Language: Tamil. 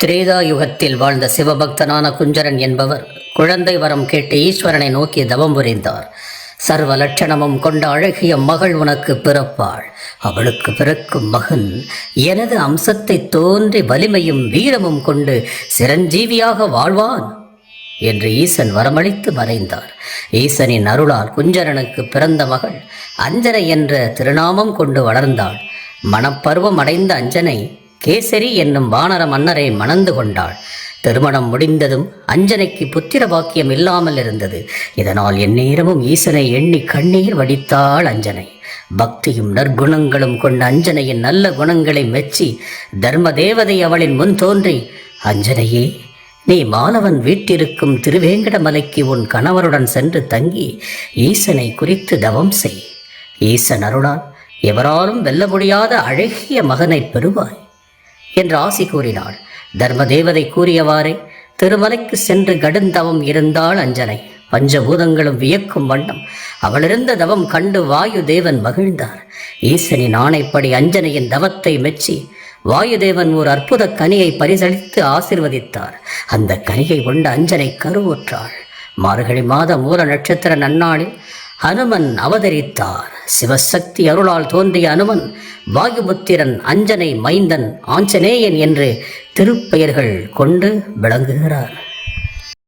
திரேதா யுகத்தில் வாழ்ந்த சிவபக்தனான குஞ்சரன் என்பவர் குழந்தை வரம் கேட்டு ஈஸ்வரனை நோக்கி தவம் புரிந்தார். சர்வ லட்சணமும் கொண்ட அழகிய மகள் உனக்கு பிறப்பாள். அவளுக்கு பிறக்கும் மகன் எனது அம்சத்தை தோன்றி வலிமையும் வீரமும் கொண்டு சிரஞ்சீவியாக வாழ்வான் என்று ஈசன் வரமளித்து மறைந்தார். ஈசனின் அருளால் குஞ்சரனுக்கு பிறந்த மகள் அஞ்சனை என்ற திருநாமம் கொண்டு வளர்ந்தாள். மணப்பருவம் அடைந்த அஞ்சனை கேசரி என்னும் வானர மன்னரை மணந்து கொண்டாள். திருமணம் முடிந்ததும் அஞ்சனைக்கு புத்திர பாக்கியம் இல்லாமல் இருந்தது. இதனால் எந்நேரமும் ஈசனை எண்ணி கண்ணீர் வடித்தாள் அஞ்சனை. பக்தியும் நற்குணங்களும் கொண்ட அஞ்சனையின் நல்ல குணங்களை மெச்சி தர்ம தேவதை அவளின் முன் தோன்றி அஞ்சனையே நீ மாலவன் வீட்டிருக்கும் திருவேங்கடமலைக்கு உன் கணவருடன் சென்று தங்கி ஈசனை குறித்து தவம் செய். ஈசன் அருளால் எவராலும் வெல்ல முடியாத அழகிய மகனைப் பெறுவாய். என்று ஆசி கூறினாள். தர்மதேவதை கூறியவாறே திருமலைக்கு சென்று கடுந்தவம் இருந்தாள் அஞ்சனை. பஞ்சபூதங்களும் வியக்கும் வண்ணம். அவளிருந்த தவம் கண்டு வாயு தேவன் மகிழ்ந்தார். ஈசனின் ஆணைப்படி அஞ்சனையின் தவத்தை மெச்சி வாயுதேவன் ஒரு அற்புத கனியை பரிசளித்து ஆசிர்வதித்தார். அந்த கனியை கொண்ட அஞ்சனை கருவுற்றாள். மார்கழி மாத மூல நட்சத்திர நன்னாளில் ஹனுமன் அவதரித்தார். சிவசக்தி அருளால் தோன்றிய அனுமன் வாயுபுத்திரன் அஞ்சனை மைந்தன் ஆஞ்சநேயன் என்று திருப்பெயர்கள் கொண்டு விளங்குகிறார்.